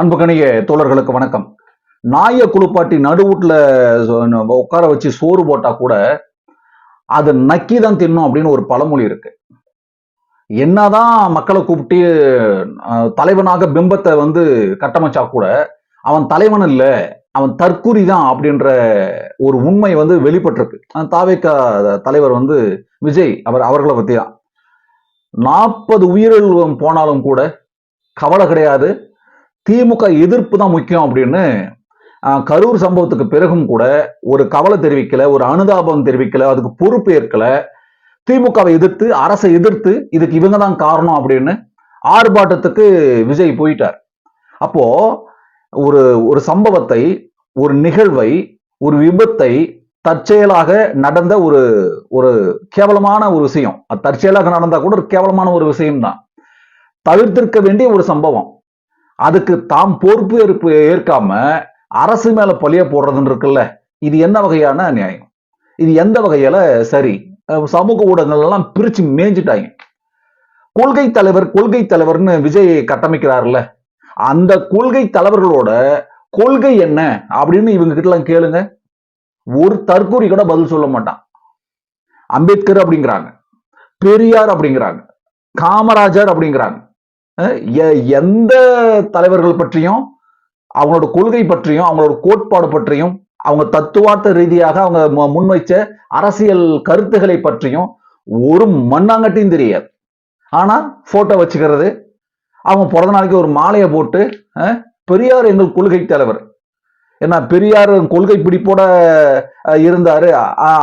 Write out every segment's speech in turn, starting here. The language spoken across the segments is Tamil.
அன்புக்கணிய தோழர்களுக்கு வணக்கம். நாயை குளிப்பாட்டி நடுவுட்ல உட்கார வச்சு சோறு போட்டா கூட அது நக்கி தான் தின்னும் அப்படின்னு ஒரு பழமொழி இருக்கு. என்னதான் மக்களை கூப்பிட்டு தலைவனாக பிம்பத்தை வந்து கட்டமைச்சா கூட அவன் தலைவன் இல்ல அவன் தற்கூரி தான் அப்படின்ற ஒரு உண்மை வந்து வெளிப்பட்டிருக்கு. தாவேக்கா தலைவர் வந்து விஜய் அவர் அவர்களை பத்தி தான் நாற்பது உயிரிழம் போனாலும் கூட கவலை கிடையாது. திமுக எதிர்ப்பு தான் முக்கியம் அப்படின்னு கரூர் சம்பவத்துக்கு பிறகும் கூட ஒரு கவலை தெரிவிக்கல ஒரு அனுதாபம் தெரிவிக்கல அதுக்கு பொறுப்பு ஏற்கல. திமுகவை எதிர்த்து அரசை எதிர்த்து இதுக்கு இவங்க தான் காரணம் அப்படின்னு ஆர்ப்பாட்டத்துக்கு விஜய் போயிட்டார். அப்போ ஒரு ஒரு சம்பவத்தை ஒரு நிகழ்வை ஒரு விபத்தை தற்செயலாக நடந்த ஒரு ஒரு கேவலமான ஒரு விஷயம். அது தற்செயலாக நடந்தா கூட ஒரு கேவலமான ஒரு விஷயம்தான். தவிர்த்திருக்க வேண்டிய ஒரு சம்பவம். அதுக்கு தாம் பொறுப்பு ஏற்பு ஏற்காம அரசு மேல பழிய போடுறதுன்னு இருக்குல்ல இது என்ன வகையான நியாயம்? இது எந்த வகையில சரி? சமூக ஊடகங்கள் எல்லாம் பிரிச்சு மேய்ஞ்சிட்டாங்க. கொள்கை தலைவர் கொள்கை தலைவர்னு விஜய் கட்டமைக்கிறாருல்ல அந்த கொள்கை தலைவர்களோட கொள்கை என்ன அப்படின்னு இவங்க கிட்ட எல்லாம் கேளுங்க. ஒரு தற்கூறி கூட பதில் சொல்ல மாட்டான். அம்பேத்கர் அப்படிங்கிறாங்க பெரியார் அப்படிங்கிறாங்க காமராஜர் அப்படிங்கிறாங்க. எந்த தலைவர்கள் பற்றியும் அவங்களோட கொள்கை பற்றியும் அவங்களோட கோட்பாடு பற்றியும் அவங்க தத்துவார்த்த ரீதியாக அவங்க முன்வைச்ச அரசியல் கருத்துக்களை பற்றியும் ஒரு மண்ணாங்கட்டியும் தெரியாது. ஆனால் போட்டோ வச்சுக்கிறது அவங்க பிறந்த நாளைக்கு ஒரு மாலையை போட்டு பெரியார் எங்கள் கொள்கை தலைவர். ஏன்னா பெரியார் கொள்கை பிடிப்போட இருந்தாரு.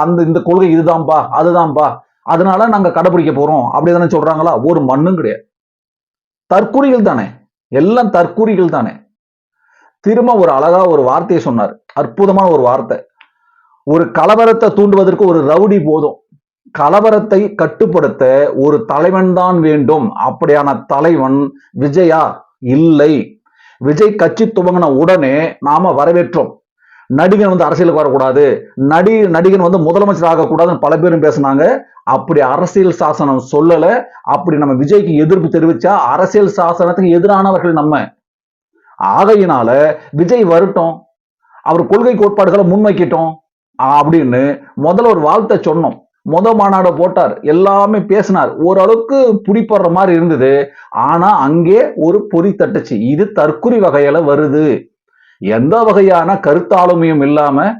அந்த இந்த கொள்கை இதுதான்பா அதுதான்பா அதனால நாங்க கடைபிடிக்க போறோம் அப்படிதானே சொல்றாங்களா? ஒரு மண்ணும் கிடையாது. தற்குறிகள் தானே? எல்லாம் தற்குறிகள் தானே? திரும்ப ஒரு அழகா ஒரு வார்த்தையை சொன்னார். அற்புதமான ஒரு வார்த்தை. ஒரு கலவரத்தை தூண்டுவதற்கு ஒரு ரவுடி போதும். கலவரத்தை கட்டுப்படுத்த ஒரு தலைவன் தான் வேண்டும். அப்படியான தலைவன் விஜயா இல்லை. விஜய் கட்சி துவங்கின உடனே நாம வரவேற்றோம். நடிகன் வந்து அரசியலுக்கு வரக்கூடாது. நடி நடிகன் வந்து முதலமைச்சர் ஆகக்கூடாதுன்னு பல பேரும் பேசுனாங்க. அப்படி அரசியல் சாசனம் சொல்லல. அப்படி நம்ம விஜய்க்கு எதிர்ப்பு தெரிவிச்சா அரசியல் சாசனத்துக்கு எதிரானவர்கள் நம்ம. ஆகையினால விஜய் வரட்டும். அவர் கொள்கை கோட்பாடுகளை முன்வைக்கிட்டோம். அப்படின்னு முதல்ல ஒரு வாழ்த்தை சொன்னோம். முத மாநாடு போட்டார். எல்லாமே பேசினார். ஓரளவுக்கு புடிப்படுற மாதிரி இருந்தது. ஆனா அங்கே ஒரு பொறி தட்டுச்சு. இது தற்குறி வகையில வருது. எந்த வகையான கருத்தாளுமையும் இல்லாம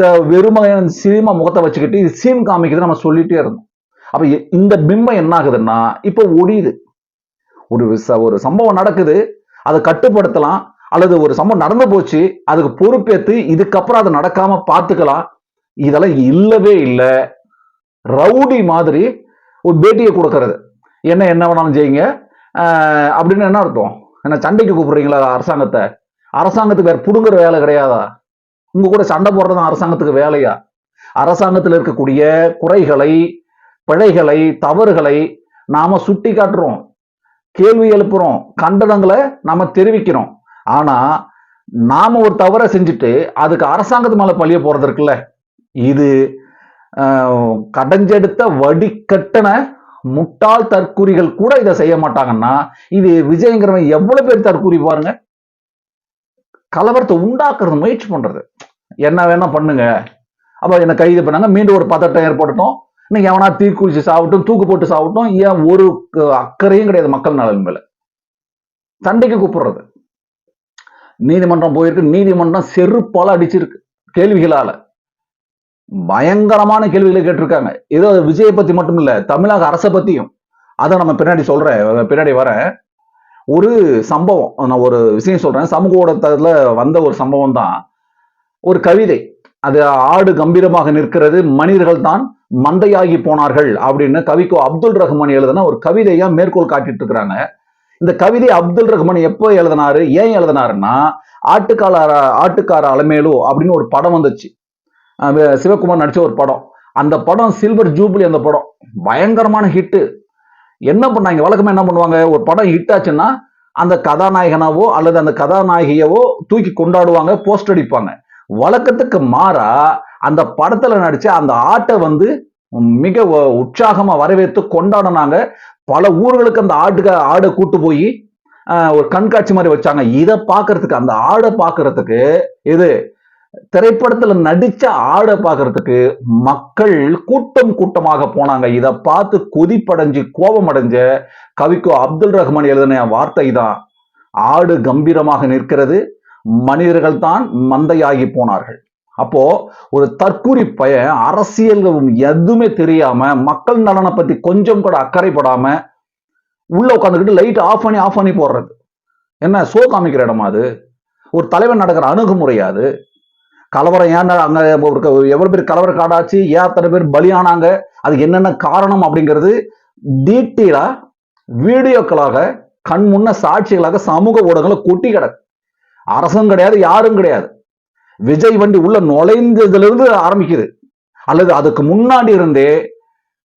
ச- வெறும சினிமா முகத்தை வச்சுக்கிட்டு இது சீன் காமிக்குது நம்ம சொல்லிட்டே இருந்தோம். அப்ப இந்த பிம்பம் என்ன ஆகுதுன்னா இப்ப ஒடியுது. ஒரு ச- ஒரு சம்பவம் நடக்குது அதை கட்டுப்படுத்தலாம் அல்லது ஒரு சம்பவம் நடந்து போச்சு அதுக்கு பொறுப்பேத்து இதுக்கப்புறம் அது நடக்காம பார்த்துக்கலாம். இதெல்லாம் இல்லவே இல்லை. ரவுடி மாதிரி ஒரு பேட்டியை கொடுக்கறது. என்ன என்ன வேணாலும் செய்யுங்க. அப்படின்னு என்ன அர்த்தம்? என்ன சண்டைக்கு கூப்பிடுறீங்களா அரசாங்கத்தை? அரசாங்கத்துக்கு வேற புடுங்குற வேலை கிடையாதா? உங்க கூட சண்டை போடுறது அரசாங்கத்துக்கு வேலையா? அரசாங்கத்தில் இருக்கக்கூடிய குறைகளை பிழைகளை தவறுகளை நாம சுட்டி காட்டுறோம். கேள்வி எழுப்புறோம். கண்டனங்களை நாம தெரிவிக்கிறோம். ஆனா நாம ஒரு தவறை செஞ்சுட்டு அதுக்கு அரசாங்கத்து மேல பழிய போறது இருக்குல்ல? இது கடைஞ்செடுத்த வடிகட்டன முட்டாள் தற்கூறிகள் கூட இதை செய்ய மாட்டாங்கன்னா இது விஜயங்கிறவன் எவ்வளவு பேர் தற்கூறி பாருங்க. கலவரத்தை உண்டாக்குறது முயற்சி பண்றது. என்ன வேணா பண்ணுங்க. அப்ப என்ன கைது பண்ணாங்க. மீண்டும் ஒரு பதட்டம் ஏற்படட்டும். இன்னைக்கு எவனா தீக்குளிச்சு சாப்பிட்டும் தூக்கு போட்டு சாப்பிட்டோம் ஏன் ஒரு அக்கறையும் கிடையாது மக்கள் நலன் மேல. சண்டைக்கு கூப்பிடுறது. நீதிமன்றம் போயிருக்கு. நீதிமன்றம் செருப்பால அடிச்சிருக்கு கேள்விகளால. பயங்கரமான கேள்விகளை கேட்டிருக்காங்க. ஏதோ விஜயை பத்தி மட்டும் இல்ல தமிழக அரசை பத்தியும். அதை நம்ம பின்னாடி சொல்றேன். பின்னாடி வரேன். ஒரு சம்பவம். நான் ஒரு விஷயம் சொல்றேன். சமூக ஊடகத்துல வந்த ஒரு சம்பவம் தான். ஒரு கவிதை. அது ஆடு கம்பீரமாக நிற்கிறது. மனிதர்கள் தான் மந்தையாகி போனார்கள் அப்படின்னு கவிக்கோ அப்துல் ரஹ்மான் எழுதுனா ஒரு கவிதையா மேற்கோள் காட்டிட்டு இருக்கிறாங்க. இந்த கவிதை அப்துல் ரஹ்மான் எப்போ எழுதினாரு? ஏன் எழுதினாருன்னா ஆட்டுக்கால ஆட்டுக்கார அலமேலு அப்படின்னு ஒரு படம் வந்துச்சு. சிவகுமார் நடிச்ச ஒரு படம். அந்த படம் சில்வர் ஜூப்ளி அந்த படம். பயங்கரமான ஹிட்டு. என்ன பண்ணாங்க வழக்கமாக என்ன பண்ணுவாங்க? ஒரு படம் ஹிட் ஆச்சுன்னா அந்த கதாநாயகனாவோ அல்லது அந்த கதாநாயகியவோ தூக்கி கொண்டாடுவாங்க போஸ்ட் அடிப்பாங்க. வழக்கத்துக்கு மாறா அந்த படத்துல நடிச்ச அந்த ஆட்டை வந்து மிக உற்சாகமா வரவேற்று கொண்டாடினாங்க. பல ஊர்களுக்கு அந்த ஆட்டுக்கு ஆடை கூட்டு போய் ஒரு கண்காட்சி மாதிரி வச்சாங்க. இதை பார்க்கறதுக்கு அந்த ஆடை பார்க்கறதுக்கு இது திரைப்படத்துல நடிச்ச ஆடை பார்க்கறதுக்கு மக்கள் கூட்டம் கூட்டமாக போனாங்க. இதை பார்த்து கொதிப்படைஞ்சு கோபம் அடைஞ்ச கவிக்கு அப்துல் ரஹ்மான் எழுதின வார்த்தை தான் ஆடு கம்பீரமாக நிற்கிறது மனிதர்கள் தான் மந்தையாகி போனார்கள். அப்போ ஒரு தற்கூரி பையன் அரசியல் எதுவுமே தெரியாம மக்கள் நலனை பத்தி கொஞ்சம் கூட அக்கறைப்படாம உள்ள உட்காந்துக்கிட்டு லைட் ஆஃப் பண்ணி ஆஃப் பண்ணி போடுறது. என்ன சோ காமிக்கிற இடமா அது? ஒரு தலைவன் நடக்கிற அணுகுமுறையாது கலவரம் ஏன் அங்கே ஒரு பேர் கலவர காடாச்சு ஏன் அத்தனை பேர் பலியானாங்க அதுக்கு என்னென்ன காரணம் அப்படிங்கிறது டீட்டெயிலாக வீடியோக்களாக கண் முன்ன சாட்சிகளாக சமூக ஊடகங்களை கொட்டி கிடக்கு. அரசும் கிடையாது யாரும் கிடையாது. விஜய் வண்டி உள்ள நுழைந்ததுலேருந்து ஆரம்பிக்குது. அல்லது அதுக்கு முன்னாடி இருந்தே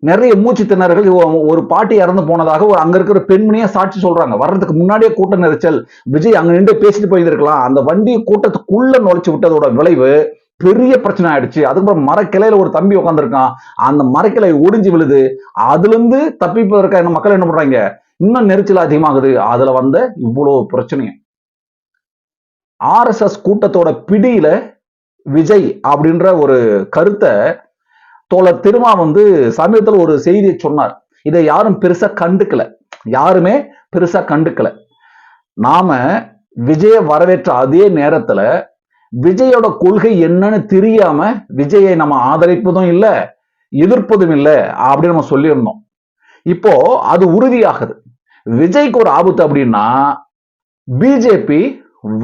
நிறைய மூச்சு திணறல்கள் ஒரு பாட்டி இறந்து போனதாக ஒரு அங்க இருக்கிற பெண்மணியே சாட்சி சொல்றாங்க. வர்றதுக்கு முன்னாடியே கூட்ட நெரிச்சல். விஜய் அங்க நின்று பேசிட்டு போயிருந்திருக்கலாம். அந்த வண்டி கூட்டத்துக்குள்ள நுழைச்சு விட்டதோட விளைவு பெரிய பிரச்சனை ஆயிடுச்சு. அதுக்கப்புறம் மரக்கிளையில ஒரு தம்பி உட்காந்துருக்கான் அந்த மரக்கிளை ஒடிஞ்சு விழுது. அதுல இருந்து தப்பிப்பதற்காக என்ன மக்கள் என்ன பண்றாங்க? இன்னும் நெரிச்சல் அதிகமாகுது. அதுல வந்த இவ்வளவு பிரச்சனையும் ஆர்எஸ்எஸ் கூட்டத்தோட பிடியில விஜய் அப்படின்ற ஒரு கருத்தை தோழர் திருமா வந்து சமீபத்தில் ஒரு செய்தியை சொன்னார். இதை யாரும் பெருசா கண்டுக்கல. யாருமே பெருசா கண்டுக்கல. நாம விஜய வரவேற்ற அதே நேரத்துல விஜயோட கொள்கை என்னன்னு தெரியாம விஜயை நம்ம ஆதரிப்பதும் இல்லை எதிர்ப்பதும் இல்லை அப்படின்னு நம்ம சொல்லியிருந்தோம். இப்போ அது உறுதியாகுது. விஜய்க்கு ஒரு ஆபத்து அப்படின்னா பிஜேபி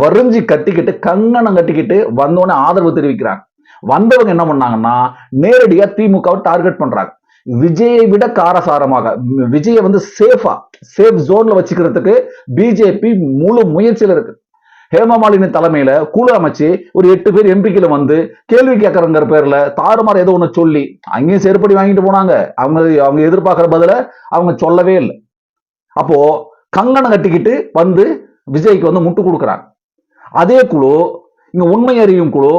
வரிஞ்சு கட்டிக்கிட்டு கங்கணம் கட்டிக்கிட்டு வந்தோடனே ஆதரவு தெரிவிக்கிறாங்க. வந்தவங்க என்ன பண்ணாங்கன்னா நேரடியா திமுகவை டார்கெட் பண்றாங்க. விஜயை விட காரசாரமாக விஜயை வந்து சேஃபா சேஃப் ஜோன்ல வச்சுக்கிறதுக்கு பிஜேபி முழு முயற்சியில இருக்கு. ஹேமமாலினி தலைமையில குழு அமைச்சு ஒரு எட்டு பேர் எம்பிக்கில வந்து கேள்வி கேட்கறங்கிற பேர்ல தாறுமாறு ஏதோ ஒண்ணு சொல்லி அங்கேயும் செருப்படி வாங்கிட்டு போனாங்க. அவங்க அவங்க எதிர்பார்க்கிற பதில அவங்க சொல்லவே இல்லை. அப்போ கங்கணம் கட்டிக்கிட்டு வந்து விஜய்க்கு வந்து முட்டு கொடுக்குறாங்க. அதே குழு இங்க உண்மை அறியும் குழு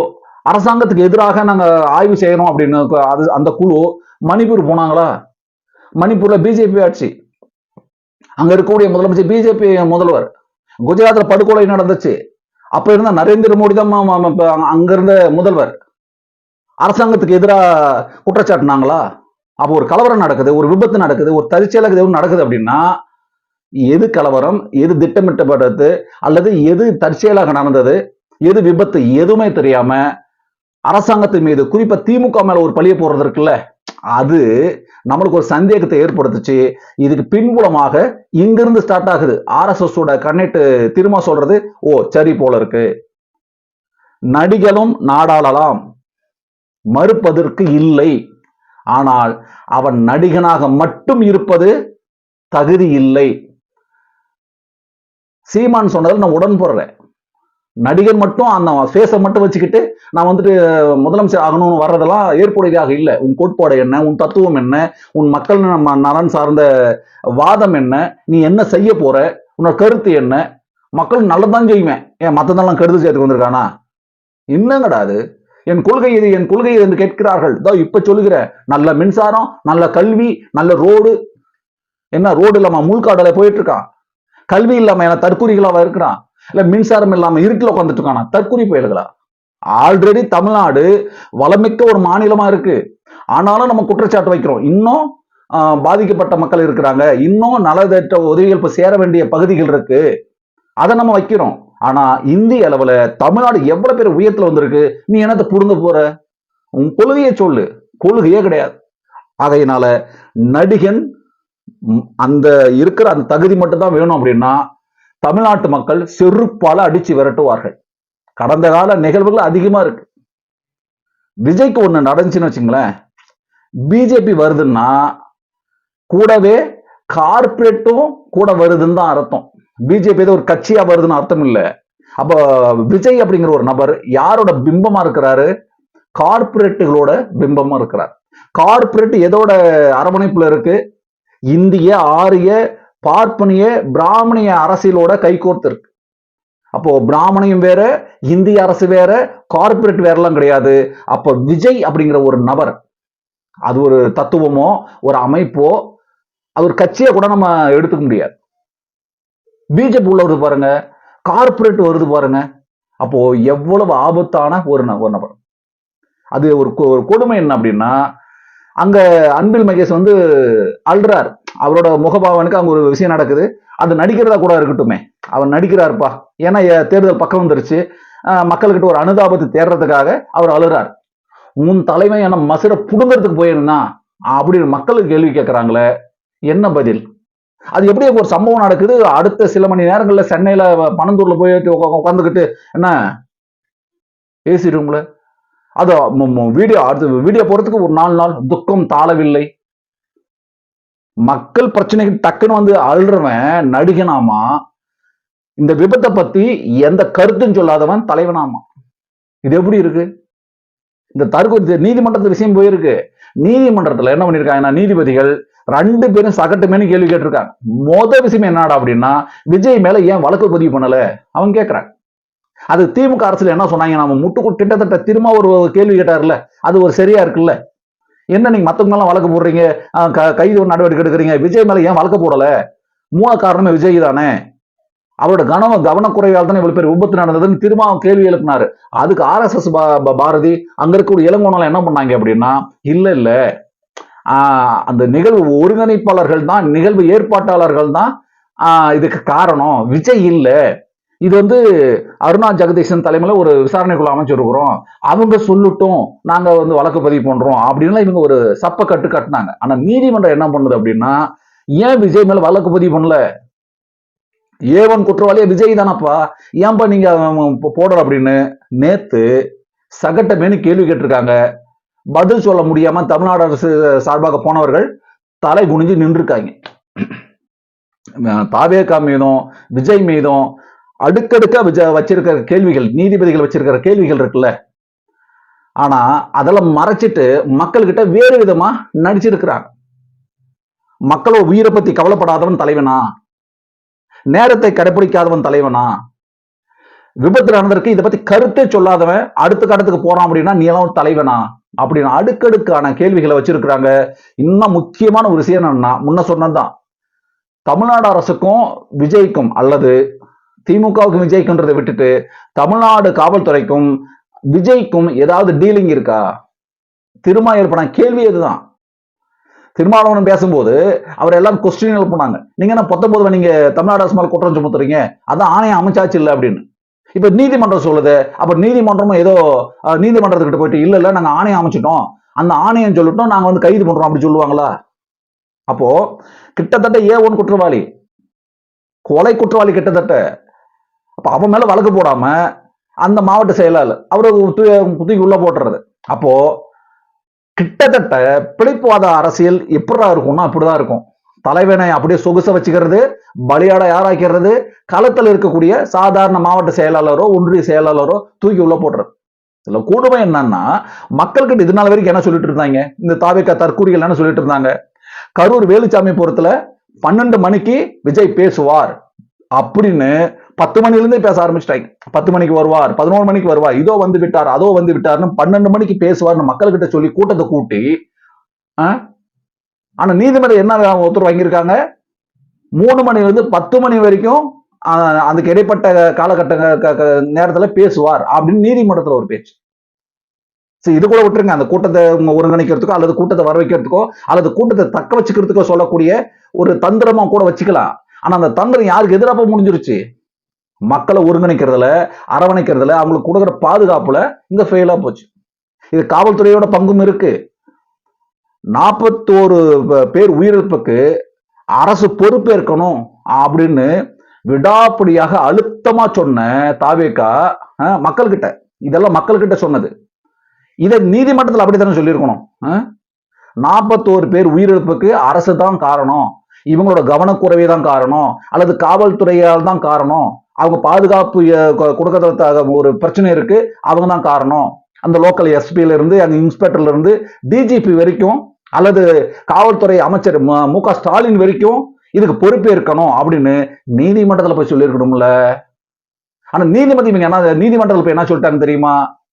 அரசாங்கத்துக்கு எதிராக நாங்கள் ஆய்வு செய்யணும் அப்படின்னு அது அந்த குழு மணிப்பூர் போனாங்களா? மணிப்பூர்ல பிஜேபி ஆட்சி. அங்க இருக்கக்கூடிய முதலமைச்சர் பிஜேபி முதல்வர். குஜராத்ல படுகொலை நடந்துச்சு. அப்ப இருந்த நரேந்திர மோடி தான் அங்க இருந்த முதல்வர். அரசாங்கத்துக்கு எதிராக குற்றச்சாட்டுனாங்களா? அப்போ ஒரு கலவரம் நடக்குது ஒரு விபத்து நடக்குது ஒரு தற்செயலாக எதுவும் நடக்குது அப்படின்னா எது கலவரம் எது திட்டமிட்டப்பட்டது அல்லது எது தற்செயலாக நடந்தது எது விபத்து எதுவுமே தெரியாம அரசாங்கத்தின் மீது குறிப்பா திமுக மேல ஒரு பழிய போடுறது இருக்குல்ல அது நம்மளுக்கு ஒரு சந்தேகத்தை ஏற்படுத்துச்சு. இதுக்கு பின்புலமாக இங்கிருந்து ஸ்டார்ட் ஆகுது. ஆர்எஸ்எஸ் ஓட கண்ணெட்டு திரும்ப சொல்றது ஓ சரி போல இருக்கு. நடிகளும் நாடாளலாம் மறுப்பதற்கு இல்லை. ஆனால் அவன் நடிகனாக மட்டும் இருப்பது தகுதி இல்லை. சீமான் சொன்னதில் நான் உடன் போடுறேன் நடிகன் மட்டும் அந்த ஃபேஸை மட்டும் வச்சுக்கிட்டு நான் வந்துட்டு முதலமைச்சர் ஆகணும்னு வர்றதெல்லாம் ஏற்புடையதாக இல்லை. உன் கோட்பாடு என்ன? உன் தத்துவம் என்ன? உன் மக்கள் நம்ம நலன் சார்ந்த வாதம் என்ன? நீ என்ன செய்ய போற? உன்னோட கருத்து என்ன? மக்கள் நல்லதான் செய்வேன். ஏன் மற்றதெல்லாம் கருத்து சேர்த்துக்கு வந்திருக்கானா என்னங்கடா அது? என் கொள்கை இது என் கொள்கை இது என்று கேட்கிறார்கள். இதோ இப்ப சொல்லுகிறேன் நல்ல மின்சாரம் நல்ல கல்வி நல்ல ரோடு. என்ன ரோடு இல்லாம முள்காடல போயிட்டு இருக்கான். கல்வி இல்லாம என்ன தற்கூரிகளாக இருக்கிறான். இல்ல மின்சாரம் இல்லாம இருட்டில் உட்காந்துட்டு இருக்கானா? தற்கூரி பயல்களா ஆல்ரெடி தமிழ்நாடு வளமிக்க ஒரு மாநிலமா இருக்கு. ஆனாலும் நம்ம குற்றச்சாட்டு வைக்கிறோம். இன்னும் ஆஹ், பாதிக்கப்பட்ட மக்கள் இருக்கிறாங்க. இன்னும் நலதற்ற உதவிகள் இப்போ சேர வேண்டிய பகுதிகள் இருக்கு. அதை நம்ம வைக்கிறோம். ஆனா இந்திய அளவுல தமிழ்நாடு எவ்வளவு பேர் உயரத்துல வந்திருக்கு? நீ என்னத்தை புடுங்க போற? உன் கொள்கையை சொல்லு. கொள்கையே கிடையாது. ஆகையினால நடிகன் அந்த இருக்கிற அந்த தகுதி மட்டும் தான் வேணும் அப்படின்னா தமிழ்நாட்டு மக்கள் செருப்பால அடிச்சு விரட்டுவார்கள். கடந்த கால நிகழ்வுகள் அதிகமா இருக்கு. விஜய்க்கு ஒண்ணு நடந்துச்சுன்னு வச்சுங்களேன். பிஜேபி வருதுன்னா கூடவே கார்ப்பரேட்டும் கூட வருதுன்னு தான் அர்த்தம். பிஜேபி ஏதோ ஒரு கட்சியா வருதுன்னு அர்த்தம் இல்ல. அப்ப விஜய் அப்படிங்கிற ஒரு நபர் யாரோட பிம்பமா இருக்கிறாரு? கார்ப்பரேட்டுகளோட பிம்பமா இருக்கிறார். கார்பரேட் எதோட அரவணைப்புல இருக்கு? இந்திய ஆரிய பார்ப்பனிய பிராமணிய அரசியலோட கைகோர்த்து இருக்கு அப்போ பிராமணியம் வேற இந்திய அரசு வேற கார்ப்பரேட் வேறலாம் கிடையாது. அப்போ விஜய் அப்படிங்கிற ஒரு நபர் அது ஒரு தத்துவமோ ஒரு அமைப்போ அது ஒரு கட்சியை கூட நம்ம எடுத்துக்க முடியாது. பிஜேபி உள்ள வருது பாருங்க கார்ப்பரேட் வருது பாருங்க அப்போ எவ்வளவு ஆபத்தான ஒரு ந- ஒரு நபர். அது ஒரு கொ- ஒரு கொடுமை என்ன அப்படின்னா அங்க அன்பில் மகேஷ் வந்து அல்றார். அவரோட முகபாவனுக்கு அங்கே ஒரு விஷயம் நடக்குது. அது நடிக்கிறதா கூட இருக்கட்டுமே. அவர் நடிக்கிறாருப்பா. ஏன்னா தேர்தல் பக்கம் வந்துருச்சு. மக்கள்கிட்ட ஒரு அனுதாபத்தை தேடுறதுக்காக அவர் அழுகிறார் உன் தலைமை என்ன மசுர புடுங்கிறதுக்கு போயிருந்தா? அப்படின்னு மக்களுக்கு கேள்வி கேட்குறாங்களே என்ன பதில்? அது எப்படி ஒரு சம்பவம் நடக்குது? அடுத்த சில மணி நேரங்களில் சென்னையில் பனந்தூரில் போய் உட்காந்துக்கிட்டு என்ன? ஏசி ரூம்ல அது வீடியோ அடுத்து வீடியோ போகிறதுக்கு ஒரு நாலு நாள் துக்கம் தாளவில்லை மக்கள் பிரச்சனைக்கு டக்குன்னு வந்து அழுறவன் நடிகனாமா? இந்த விபத்தை பத்தி எந்த கருத்தும் சொல்லாதவன் தலைவனாமா? இது எப்படி இருக்கு? இந்த தருக்கு நீதிமன்றத்து விஷயம் போயிருக்கு. நீதிமன்றத்துல என்ன பண்ணிருக்காங்கன்னா நீதிபதிகள் ரெண்டு பேரும் சகட்டுமேனு கேள்வி கேட்டிருக்காங்க. மொத விஷயம் என்னடா அப்படின்னா விஜய் மேல ஏன் வழக்கு பதிவு பண்ணல? அவன் கேட்கிறாங்க அது திமுக அரசுல என்ன சொன்னாங்க நம்ம முட்டுக்கு கிட்டத்தட்ட திரும்ப ஒரு கேள்வி கேட்டார்ல அது ஒரு சரியா இருக்குல்ல? என்ன நீங்க மத்தவங்க மேல வழக்கு போடுறீங்க? க- கைது ஒரு நடவடிக்கை எடுக்கிறீங்க. விஜய் மேல ஏன் வழக்கு போடல? மூவா காரணமே விஜய் தானே. அவரோட கனவ கவனக்குறைவால் தானே இவ்வளவு பேர் விபத்து நடந்ததுன்னு திரும்ப அவன் கேள்வி எழுப்பினாரு. அதுக்கு ஆர்எஸ்எஸ் பாரதி அங்க இருக்கக்கூடிய இளங்கோணம் என்ன பண்ணாங்க அப்படின்னா இல்ல இல்ல. ஆஹ் அந்த நிகழ்வு ஒருங்கிணைப்பாளர்கள் தான் நிகழ்வு ஏற்பாட்டாளர்கள் தான் ஆஹ் இதுக்கு காரணம். விஜய் இல்லை. இது வந்து அருணா ஜெகதீசன் தலைமையில ஒரு விசாரணைக்குள்ள அமைச்சிருக்கிறோம். அவங்க சொல்லட்டும் நாங்க வந்து வழக்கு பதிவு பண்ணுறோம் அப்படின்னு இவங்க ஒரு சப்ப கட்டு கட்டினாங்க. ஆனா நீதிமன்றம் என்ன பண்ணுது அப்படின்னா ஏன் விஜய் மேல வழக்கு பதிவு பண்ணல? ஏவன் குற்றவாளியே விஜய் தானப்பா? ஏன்பா நீங்க அவன் போடல அப்படின்னு நேத்து சகட்டமேனு கேள்வி கேட்டிருக்காங்க. பதில் சொல்ல முடியாம தமிழ்நாடு அரசு சார்பாக போனவர்கள் தலை குனிஞ்சு நின்றுருக்காங்க. தாவேகா மீதும் விஜய் மீதும் அடுக்கடுக்கா வச்சிருக்கிற கேள்விகள் நீதிபதிகள் வச்சிருக்கிற கேள்விகள் இருக்குல்ல? ஆனா அதெல்லாம் மறைச்சிட்டு மக்கள்கிட்ட வேறு விதமா நடிச்சிருக்கிறாங்க. மக்களோ உயிரை பத்தி கவலைப்படாதவன் தலைவனா? நேரத்தை கடைபிடிக்காதவன் தலைவனா? விபத்து நடந்திருக்கு இதை பத்தி கருத்தே சொல்லாதவன் அடுத்த கடத்துக்கு போறான் அப்படின்னா நீ எல்லாம் தலைவனா? அப்படின்னு அடுக்கடுக்கான கேள்விகளை வச்சிருக்கிறாங்க. இன்னும் முக்கியமான ஒரு விஷயம் என்னன்னா முன்ன சொன்னதுதான். தமிழ்நாடு அரசுக்கும் விஜய்க்கும் அல்லது திமுகவுக்கும் விஜய்க்குன்றதை விட்டுட்டு தமிழ்நாடு காவல்துறைக்கும் விஜய்க்கும் ஏதாவது டீலிங் இருக்கா? திருமா ஏற்பட கேள்வி இதுதான் திருமாவளவன் பேசும்போது அவர் எல்லாம் கொஸ்டின் எழுப்புனாங்க நீங்க என்ன பத்தொன்பதுல நீங்க தமிழ்நாடு அரசு மேல குற்றம் சுமத்துறீங்க? அதான் ஆணையம் அமைச்சாச்சு இல்லை அப்படின்னு. இப்ப நீதிமன்றம் சொல்லுது. அப்ப நீதிமன்றமும் ஏதோ நீதிமன்றத்துக்கிட்ட போயிட்டு இல்ல இல்ல நாங்க ஆணையம் அமைச்சிட்டோம். அந்த ஆணையம் சொல்லிட்டோம். நாங்க வந்து கைது பண்றோம். அப்படி சொல்லுவாங்களா? அப்போ கிட்டத்தட்ட ஏ ஒன் குற்றவாளி. கொலை குற்றவாளி கிட்டத்தட்ட. அப்போ அவன் மேலே வழக்கு போடாம அந்த மாவட்ட செயலாளர் அவரை தூக்கி உள்ள போட்டுறது. அப்போ கிட்டத்தட்ட பிழைப்புவாத அரசியல் எப்படிதான் இருக்கும்னா அப்படிதான் இருக்கும். தலைவனை அப்படியே சொகுச வச்சுக்கிறது பலியாட யாராக்கிறது களத்தில் இருக்கக்கூடிய சாதாரண மாவட்ட செயலாளரோ ஒன்றிய செயலாளரோ தூக்கி உள்ள போடுறது இதுல கூடுமை என்னன்னா மக்கள்கிட்ட இது நாள் வரைக்கும் என்ன சொல்லிட்டு இருந்தாங்க? இந்த தாவேக்கா தற்கூரிகள் என்ன சொல்லிட்டு இருந்தாங்க? கரூர் வேலுச்சாமி புறத்துல பன்னெண்டு மணிக்கு விஜய் பேசுவார் அப்படின்னு பத்து மணிலேருந்தே பேச ஆரம்பிச்சிட்டாங்க பத்து மணிக்கு வருவார் பதினோரு மணிக்கு வருவார் இதோ வந்து விட்டார் அதோ வந்து விட்டார்னு பன்னெண்டு மணிக்கு பேசுவார்னு மக்கள்கிட்ட சொல்லி கூட்டத்தை கூட்டி ஆனா நீதிமன்றம் என்ன ஒருத்தர் வாங்கியிருக்காங்க? மூணு மணிலேருந்து பத்து மணி வரைக்கும் அதுக்கு இடைப்பட்ட காலகட்ட க- க- நேரத்துல பேசுவார் அப்படின்னு நீதிமன்றத்துல ஒரு பேச்சு. சரி இது கூட விட்டுருங்க. அந்த கூட்டத்தை ஒருங்கிணைக்கிறதுக்கோ அல்லது கூட்டத்தை வர வைக்கிறதுக்கோ அல்லது கூட்டத்தை தக்க வச்சுக்கிறதுக்கோ சொல்லக்கூடிய ஒரு தந்திரமா கூட வச்சுக்கலாம். ஆனா அந்த தந்திரம் யாருக்கு எதிராக முடிஞ்சிருச்சு? மக்களை ஒருங்கிணைக்கிறதுல அரவணைக்கிறதுல அவங்களுக்கு கொடுக்குற பாதுகாப்புல இங்க ஃபெயிலா போச்சு. இது காவல்துறையோட பங்கும் இருக்கு. நாற்பத்தோரு பேர் உயிரிழப்புக்கு அரசு பொறுப்பேற்கணும் அப்படின்னு விடாப்படியாக அழுத்தமா சொன்ன தாவேக்கா மக்கள்கிட்ட. இதெல்லாம் மக்கள்கிட்ட சொன்னது. இதை நீதிமன்றத்தில் அப்படித்தானே சொல்லியிருக்கணும் நாற்பத்தோரு பேர் உயிரிழப்புக்கு அரசு தான் காரணம். இவங்களோட கவனக்குறைவே தான் காரணம். அல்லது காவல்துறையால் தான் காரணம். அவங்க பாதுகாப்பு கொடுக்கறதுக்காக ஒரு பிரச்சனை இருக்கு. அவங்க தான் காரணம். அந்த லோக்கல் எஸ்பியில இருந்து அந்த இன்ஸ்பெக்டர்ல இருந்து டிஜிபி வரைக்கும் அல்லது காவல்துறை அமைச்சர் மு- மு க ஸ்டாலின் வரைக்கும் இதுக்கு பொறுப்பேற்கணும் அப்படின்னு நீதிமன்றத்தில் போய் சொல்லியிருக்கணும்ல. ஆனா நீதிமன்றம் இவங்க என்ன நீதிமன்றத்தில் போய் என்ன சொல்லிட்டாங்க தெரியுமா?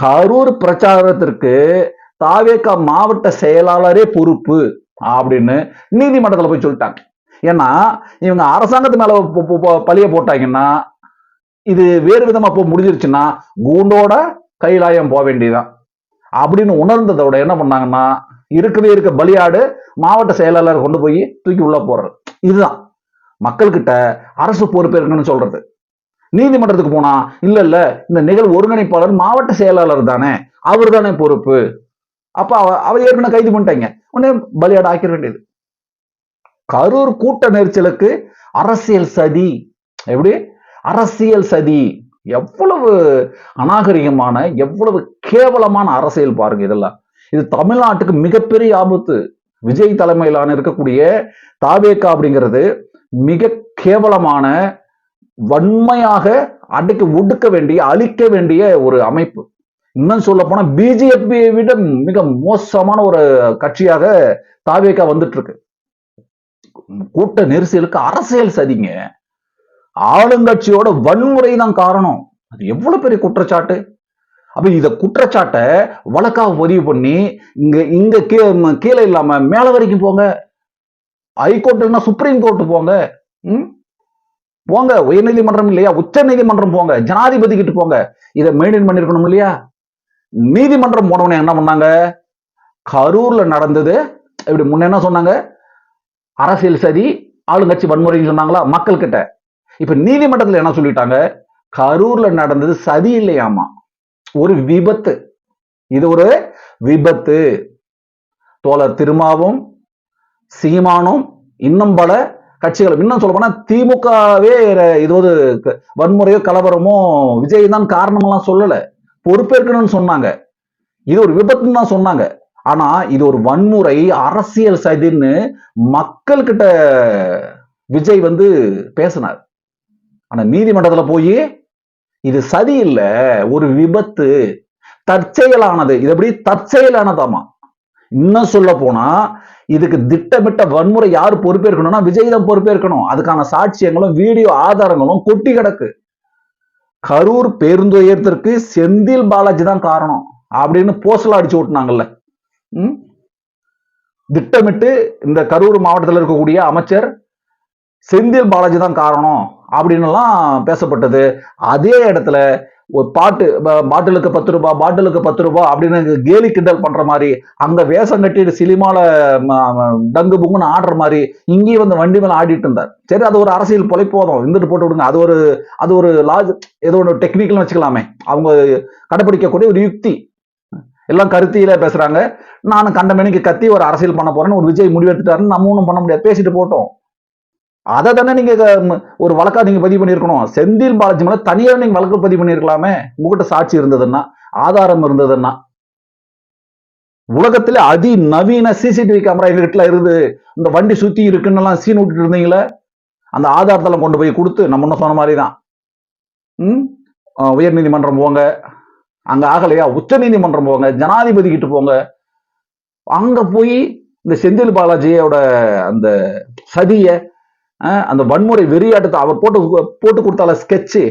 கரூர் பிரச்சாரத்திற்கு தாவேக்கா மாவட்ட செயலாளரே பொறுப்பு அப்படின்னு நீதிமன்றத்தில் போய் சொல்லிட்டாங்க. ஏன்னா இவங்க அரசாங்கத்து மேல பழிய போட்டாங்கன்னா இது வேறு விதமா போ முடிஞ்சிருச்சுன்னா கூண்டோட கைலாயம் போக வேண்டியதுதான். அப்படின்னு உணர்ந்ததோட என்ன பண்ணாங்கன்னா இருக்கவே இருக்க பலியாடு மாவட்ட செயலாளர் கொண்டு போய் தூக்கி உள்ள போடுறது. இதுதான். மக்கள்கிட்ட அரசு பொறுப்பேற்கணும்னு சொல்றது. நீதிமன்றத்துக்கு போனா இல்ல இல்ல இந்த நிகழ்வு ஒருங்கிணைப்பாளர் மாவட்ட செயலாளர் தானே அவர் தானே பொறுப்பு. அப்ப அவ அவர் ஏற்கனவே கைது பண்ணிட்டாங்க. உடனே பலியாடு ஆக்கிட வேண்டியது. கரூர் கூட்ட நெரிச்சலுக்கு அரசியல் சதி. எப்படி? அரசியல் சதி. எவ்வளவு அநாகரிகமான எவ்வளவு கேவலமான அரசியல் பாருங்க இதெல்லாம். இது தமிழ்நாட்டுக்கு மிகப்பெரிய ஆபத்து. விஜய் தலைமையிலான இருக்கக்கூடிய தாவேக்கா அப்படிங்கிறது மிக கேவலமான வன்மையாக அடைக்க ஒடுக்க வேண்டிய அழிக்க வேண்டிய ஒரு அமைப்பு. இன்னும் சொல்ல போனா பிஜேபியை விட மிக மோசமான ஒரு கட்சியாக தாவேக்கா வந்துட்டு இருக்கு. கூட்ட நெரிசலுக்கு அரசியல் சதிங்க ஆளுங்கட்சியோட வன்முறை தான் காரணம். அது எவ்வளவு பெரிய குற்றச்சாட்டு? அப்ப இத குற்றச்சாட்டை வழக்காக பதிவு பண்ணி இங்க இங்க கீ- கீழே இல்லாம மேல வரைக்கும் போங்க. ஹைகோர்ட்னா சுப்ரீம் கோர்ட் போங்க. ம்? போங்க. உயர்நீதிமன்றம் இல்லையா? உச்ச நீதிமன்றம் போங்க. ஜனாதிபதி கிட்ட போங்க. இதை மெயின்டைன் பண்ணிருக்கணும் இல்லையா? நீதிமன்றம் போனவனே என்ன பண்ணாங்க? கரூர்ல நடந்தது. இப்படி முன்ன என்ன சொன்னாங்க? அரசியல் சதி ஆளுங்கட்சி வன்முறைன்னு சொன்னாங்களா? மக்கள் கிட்ட இப்ப நீதிமன்றத்தில் என்ன சொல்லிட்டாங்க? கரூர்ல நடந்தது சதி இல்லையாமா? ஒரு விபத்து. இது ஒரு விபத்து. தோழர் திருமாவும் சீமானும் இன்னும் பல கட்சிகள். இன்னும் சொல்ல போனா திமுகவே இது ஒரு வன்முறையோ கலவரமோ விஜய் தான் காரணமெல்லாம் சொல்லல. பொறுப்பேற்கணும்னு சொன்னாங்க. இது ஒரு விபத்துன்னு தான் சொன்னாங்க. ஆனா இது ஒரு வன்முறை அரசியல் சதின்னு மக்கள் கிட்ட விஜய் வந்து பேசினார். ஆனா நீதிமன்றத்துல போய் இது சதி இல்ல ஒரு விபத்து தற்செயலானது. இது எப்படி? தற்செயலானதாமா? இன்னும் சொல்ல போனா இதுக்கு திட்டமிட்ட வன்முறை யார் பொறுப்பேற்கணும்னா விஜய் தான் பொறுப்பேற்கணும். அதுக்கான சாட்சியங்களும் வீடியோ ஆதாரங்களும் கொட்டி கிடக்கு. கரூர் பேருந்துயரத்திற்கு செந்தில் பாலாஜி தான் காரணம் அப்படின்னு போஸ்டல் அடிச்சு ஓட்டினாங்கல்ல. திட்டமிட்டு இந்த கரூர் மாவட்டத்தில் இருக்கக்கூடிய அமைச்சர் செந்தில் பாலாஜி தான் காரணம் அப்படின்னுலாம் பேசப்பட்டது. அதே இடத்துல ஒரு பாட்டு பாட்டிலுக்கு பத்து ரூபா பாட்டிலுக்கு பத்து ரூபாய் அப்படின்னு கேலி கிண்டல் பண்ற மாதிரி அங்க வேஷம் கட்டிட்டு சினிமால டங்கு புங்குன்னு ஆடுற மாதிரி இங்கேயும் வந்து வண்டி மேல ஆடிட்டு இருந்தார். சரி அது ஒரு அரசியல் பொழைப்போதும் இருந்துட்டு போட்டு விடுங்க. அது ஒரு அது ஒரு லாஜ் ஏதோ ஒன்று டெக்னிக்கல்னு வச்சுக்கலாமே. அவங்க கடைபிடிக்கக்கூடிய ஒரு யுக்தி. எல்லாம் கருத்தியில பேசுறாங்க. நான் கண்டமேனிக்கு கத்தி ஒரு அரசியல் பண்ண போறேன்னு ஒரு விஜய் முடிவெடுத்துட்டாருன்னு நம்ம ஒன்றும் பண்ண முடியாது. பேசிட்டு போட்டோம். அதை தானே நீங்க ஒரு வழக்கா நீங்க பதிவு பண்ணியிருக்கணும். செந்தில் பாலாஜி மேல தனியாக நீங்க வழக்கு பதிவு பண்ணியிருக்கலாமே. உங்ககிட்ட சாட்சி இருந்ததுன்னா ஆதாரம் இருந்ததுன்னா. உலகத்துல அதி நவீன சிசிடிவி கேமரா எங்ககிட்ட இருந்து இந்த வண்டி சுத்தி இருக்குன்னு எல்லாம் சீன் விட்டுட்டு இருந்தீங்களே? அந்த ஆதாரத்தெல்லாம் கொண்டு போய் கொடுத்து நம்ம முன்ன சொன்ன மாதிரி தான் உம் உயர் நீதிமன்றம் போங்க. அங்க ஆகலையா? உச்ச நீதிமன்றம் போங்க ஜனாதிபதி கிட்ட போங்க. அங்க போய் இந்த செந்தில் பாலாஜியோட அந்த சதிய அந்த வன்முறை வெறியாட்டத்தை அவர் போட்டு போட்டு கொடுத்தால ஸ்கெட்சு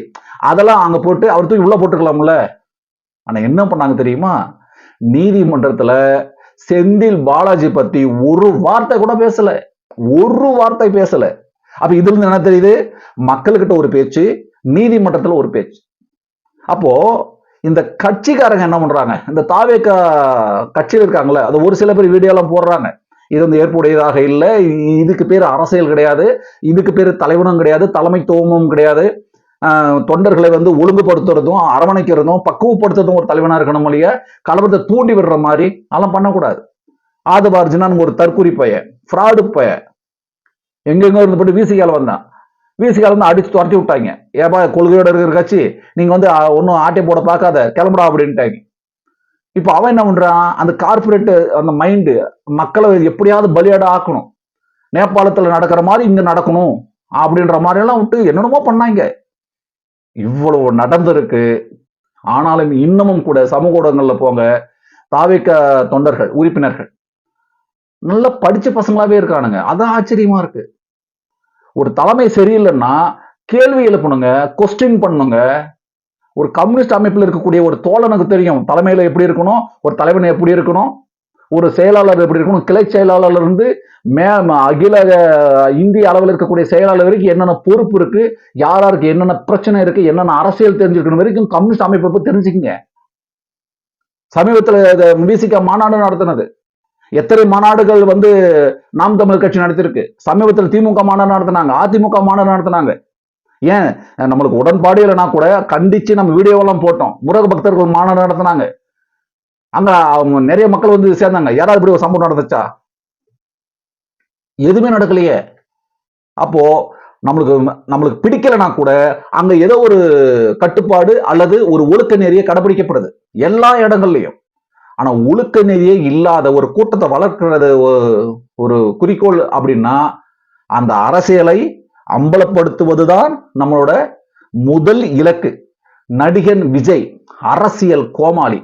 அதெல்லாம் அங்க போட்டு அவர் தூக்கி உள்ள போட்டுக்கலாம்ல. ஆனா என்ன பண்ணாங்க தெரியுமா? நீதிமன்றத்துல செந்தில் பாலாஜி பத்தி ஒரு வார்த்தை கூட பேசல. ஒரு வார்த்தை பேசல. அப்ப இதுல இருந்து என்ன தெரியுது? மக்கள்கிட்ட ஒரு பேச்சு நீதிமன்றத்துல ஒரு பேச்சு. அப்போ இந்த கட்சிக்காரங்க என்ன பண்றாங்க? இந்த தாவேக்க கட்சியில் இருக்காங்களே அது ஒரு சில பேர் வீடியோலாம் போடுறாங்க. இது வந்து ஏற்புடையதாக இல்லை. இதுக்கு பேர் அரசியல் கிடையாது. இதுக்கு பேர் தலைவனும் கிடையாது தலைமைத்துவமும் கிடையாது. தொண்டர்களை வந்து ஒழுங்குபடுத்துறதும் அரவணைக்கிறதும் பக்குவப்படுத்துறதும் ஒரு தலைவனா இருக்கணும் இல்லையா கலவரத்தை தூண்டி விடுற மாதிரி அதெல்லாம் பண்ணக்கூடாது. ஆதபார்ஜுனான் ஒரு தற்குறி பையன் ஃப்ராடு பையன் எங்கெங்க இருந்து போட்டு விசிகால வந்தான். விசிகால வந்து அடிச்சு துரத்தி விட்டாங்க. ஏப்பா கொள்கையோட இருக்கிற கட்சி நீங்க வந்து ஒன்றும் ஆட்டை போட பார்க்காத கிளம்புடா அப்படின்ட்டாங்க. இப்போ அவன் என்ன பண்றான்? அந்த கார்பரேட் அந்த மைண்டு மக்களை எப்படியாவது பலியாட ஆக்கணும். நேபாளத்தில் நடக்கிற மாதிரி இங்க நடக்கணும் அப்படின்ற மாதிரி எல்லாம் விட்டு என்னென்னமோ பண்ணாங்க. இவ்வளவு நடந்திருக்கு. ஆனாலும் இன்னமும் கூட சமூக ஊடகங்களில் போங்க தாவிக்க தொண்டர்கள் உறுப்பினர்கள் நல்லா படிச்ச பசங்களாவே இருக்கானுங்க. அதான் ஆச்சரியமா இருக்கு. ஒரு தலைமை சரியில்லைன்னா கேள்வி எழுப்பணுங்க கொஸ்டின் பண்ணுங்க. ஒரு கம்யூனிஸ்ட் அமைப்பில் இருக்கக்கூடிய ஒரு தோழனுக்கு தெரியும். தலைமையில் எப்படி இருக்கணும்? ஒரு தலைவன் எப்படி இருக்கணும்? ஒரு செயலாளர் எப்படி இருக்கணும்? கிளை செயலாளர்ல இருந்து மே அகில இந்திய அளவில் இருக்கக்கூடிய செயலாளர் வரைக்கும் என்னென்ன பொறுப்பு இருக்கு? யார் யாருக்கு என்னென்ன பிரச்சனை இருக்கு? என்னென்ன அரசியல் தெரிஞ்சிருக்கணும் வரைக்கும் கம்யூனிஸ்ட் அமைப்பை தெரிஞ்சுக்கங்க. சமீபத்தில் விசிக மாநாடு நடத்தினது. எத்தனை மாநாடுகள் வந்து நாம் தமிழ் கட்சி நடத்திருக்கு சமீபத்தில் திமுக மாநாடு நடத்தினாங்க அதிமுக மாநாடு நடத்தினாங்க. ஏன்? நம்மளுக்கு உடன்பாடு இல்லைனா கூட கண்டிச்சு நம்ம வீடியோவெல்லாம் போட்டோம். முருக பக்தர்கள் மாநாடு நடத்தினாங்க. அங்க அவங்க நிறைய மக்கள் வந்து சேர்ந்தாங்க. யாராவது இப்படி ஒரு சம்பவம் நடந்துச்சா? எதுவுமே நடக்கலையே. அப்போ நம்மளுக்கு நம்மளுக்கு பிடிக்கலனா கூட அங்க ஏதோ ஒரு கட்டுப்பாடு அல்லது ஒரு ஒழுக்க நெறிய கடைபிடிக்கப்படுது எல்லா இடங்கள்லையும். ஆனா ஒழுக்க நெறியே இல்லாத ஒரு கூட்டத்தை வளர்க்கிறது ஒரு குறிக்கோள் அப்படின்னா அந்த அரசியலை அம்பலப்படுத்துவதுதான் நம்மளோட முதல் இலக்கு. நடிகன் விஜய் அரசியல் கோமாளி.